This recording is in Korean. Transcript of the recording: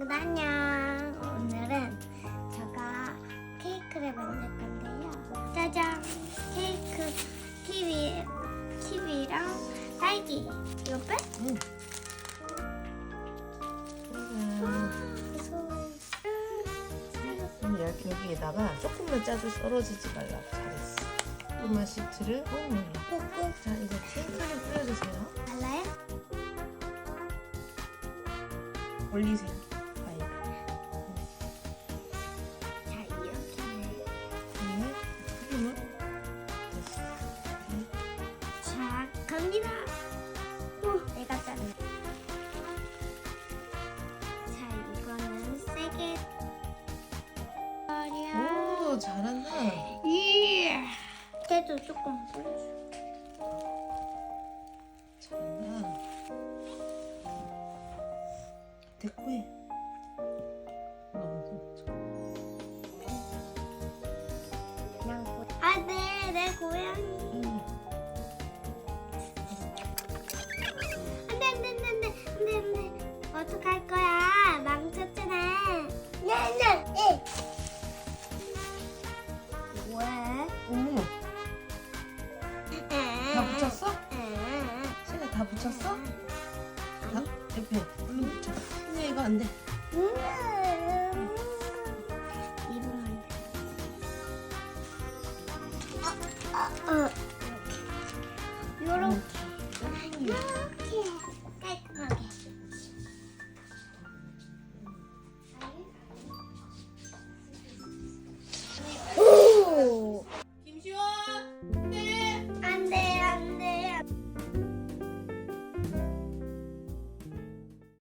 친구들 안녕. 오늘은 제가 케이크를 만들 건데요. 짜잔! 케이크 키위 키위랑 딸기 이거 빼? 응. 음, 여기, 여기에다가 조금만 짜도 썰어지지 말라고 잘했어. 조금만 시트를 꾹 꾹꾹 자, 이제 핑크를 뿌려주세요. 발라요? 올리세요. 잘한다. 예. 때도 조금 뿌려줘. 잘한다. 됐고 해. 그냥 고. 아 네 내 고양이. 응. 안돼 안돼 안돼 안돼 안돼 어떡할 거야 다 붙였어? 다 옆에 얼른 붙여. 신혜 이거 안 돼. 음. 입으면 어, 어, 어. 이렇게